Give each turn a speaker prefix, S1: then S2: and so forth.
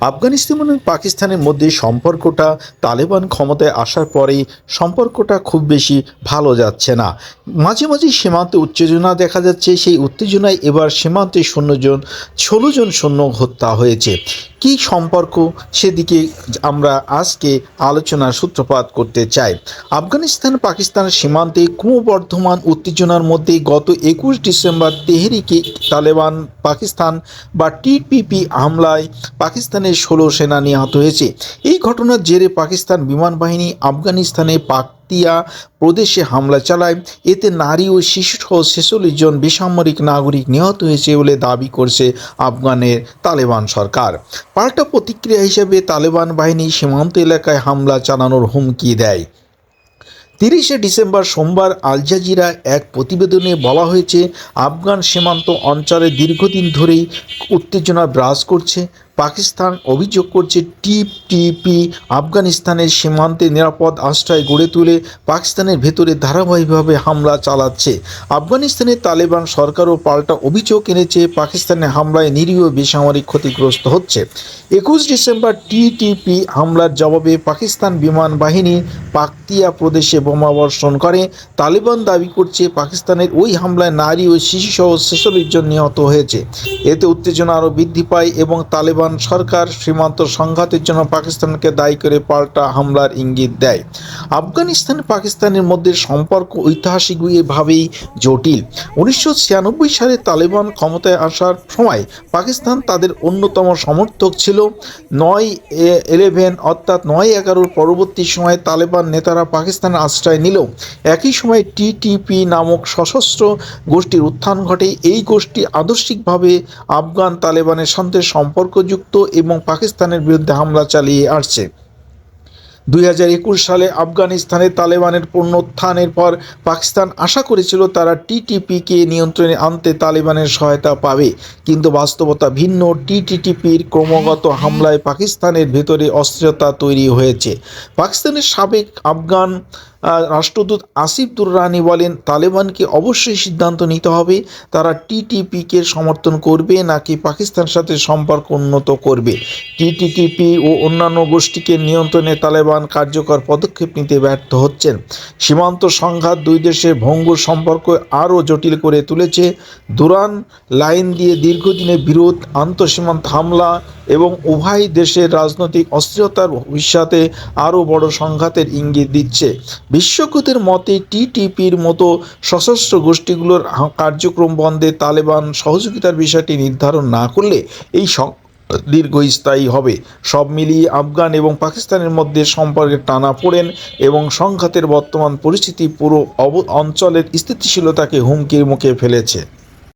S1: আফগানিস্তান এবং পাকিস্তানের মধ্যে সম্পর্কটা তালেবান ক্ষমতায় আসার পরেই সম্পর্কটা খুব বেশি ভালো যাচ্ছে না। মাঝে মাঝে সীমান্তে উত্তেজনা দেখা যাচ্ছে, সেই উত্তেজনায় এবার সীমান্তে শূন্যজন ষোলো জন সৈন্য হত্যা হয়েছে। কি সম্পর্ক সেদিকে আমরা আজকে আলোচনার সূত্রপাত করতে চাই। আফগানিস্তান পাকিস্তান সীমান্তে ক্রমবর্ধমান উত্তেজনার মধ্যে গত একুশ ডিসেম্বর তেহরিকে তালেবান, পাকিস্তান বা টিপিপি হামলায় পাকিস্তানের ষোলো সেনা নিহত হয়েছে। এই ঘটনার জেরে পাকিস্তান বিমান বাহিনী আফগানিস্তানে পাকতিয়া প্রদেশে হামলা চালায়। এতে নারী ও শিশুসহ ছেচল্লিশ জন বেসামরিক নাগরিক নিহত হয়েছে বলে দাবি করছে আফগানের তালেবান সরকার। পাল্টা প্রতিক্রিয়া হিসেবে তালেবান বাহিনী সীমান্ত এলাকায় হামলা চালানোর হুমকি দেয়। তিরিশে ডিসেম্বর সোমবার আল জাজিরা এক প্রতিবেদনে বলা হয়েছে, আফগান সীমান্ত অঞ্চলে দীর্ঘদিন ধরেই উত্তেজনা বিরাজ করছে। পাকিস্তান অভিযোগ করছে টিপিপি আফগানিস্তানের সীমান্তে নিরাপদ আশ্রয় গড়ে তুলে পাকিস্তানের ভেতরে ধারাবাহিকভাবে হামলা চালাচ্ছে। আফগানিস্তানের তালেবান সরকারও পাল্টা অভিযোগ এনেছে পাকিস্তানের হামলায় নিরীহ বেসামরিক ক্ষতিগ্রস্ত হচ্ছে। একুশ ডিসেম্বর টিটিপি হামলার জবাবে পাকিস্তান বিমান বাহিনী পাকতিয়া প্রদেশে বোমাবর্ষণ করে। তালেবান দাবি করছে পাকিস্তানের ওই হামলায় নারী ও শিশুসহ ছেচল্লিশ জন নিহত হয়েছে। এতে উত্তেজনা আরও বৃদ্ধি পায় এবং তালেবান সরকার সীমান্ত সংঘাতের জন্য পাকিস্তানকে দায়ী করে পাল্টা হামলার ইঙ্গিত দেয়। আফগানিস্তান পাকিস্তানের মধ্যে সম্পর্ক ঐতিহাসিকভাবেই জটিল। উনিশশো ছিয়ানব্বই সালে তালেবান ক্ষমতায় আসার সময় পাকিস্তান তাদের অন্যতম সমর্থক ছিল। নয় ইলেভেন অর্থাৎ নয় এগারোর পরবর্তী সময়ে তালেবান নেতারা পাকিস্তানের আশ্রয় নিলেও একই সময় টিটিপি নামক সশস্ত্র গোষ্ঠীর উত্থান ঘটে। এই গোষ্ঠী আদর্শিকভাবে আফগান তালেবানের সাথে সম্পর্কযুক্ত এবং পাকিস্তানের বিরুদ্ধে হামলা চালিয়ে আসছে। দুই হাজার একুশ সালে আফগানিস্তানে তালেবানের পুনরুত্থানের পর পাকিস্তান আশা করেছিল তারা টিটিপিকে নিয়ন্ত্রণে আনতে তালেবানের সহায়তা পাবে, কিন্তু বাস্তবতা ভিন্ন। টিটিটিপির ক্রমাগত হামলায় পাকিস্তানের ভেতরে অস্থিরতা তৈরি হয়েছে। পাকিস্তানের সাবেক আফগান রাষ্ট্রদূত আসিফ দুররানি বলেন, তালেবানকে অবশ্যই সিদ্ধান্ত নিতে হবে, তারা টিটিপিকে সমর্থন করবে নাকি পাকিস্তানের সাথে সম্পর্ক উন্নত করবে। টিটিটিপি ও অন্যান্য গোষ্ঠীকে নিয়ন্ত্রণে তালেবান কার্যকর পদক্ষেপ নিতে ব্যর্থ হচ্ছেন। সীমান্ত সংঘাত দুই দেশের ভঙ্গুর সম্পর্ক আরও জটিল করে তুলেছে। দুরান লাইন দিয়ে দীর্ঘদিনের বিরোধ, আন্তঃসীমান্ত হামলা এবং উভয় দেশের রাজনৈতিক অস্থিরতার ভবিষ্যতে আরও বড় সংঘাতের ইঙ্গিত দিচ্ছে। বিশ্বকতের মতে টিটিপির মতো সশস্ত্র গোষ্ঠীগুলোর কার্যক্রম বন্ধে তালেবান সহযোগিতার বিষয়টি নির্ধারণ না করলে এই দীর্ঘস্থায়ী হবে। সব মিলিয়ে আফগান এবং পাকিস্তানের মধ্যে সম্পর্কের টানা পড়েন এবং সংঘাতের বর্তমান পরিস্থিতি পুরো অঞ্চলের স্থিতিশীলতাকে হুমকির মুখে ফেলেছে।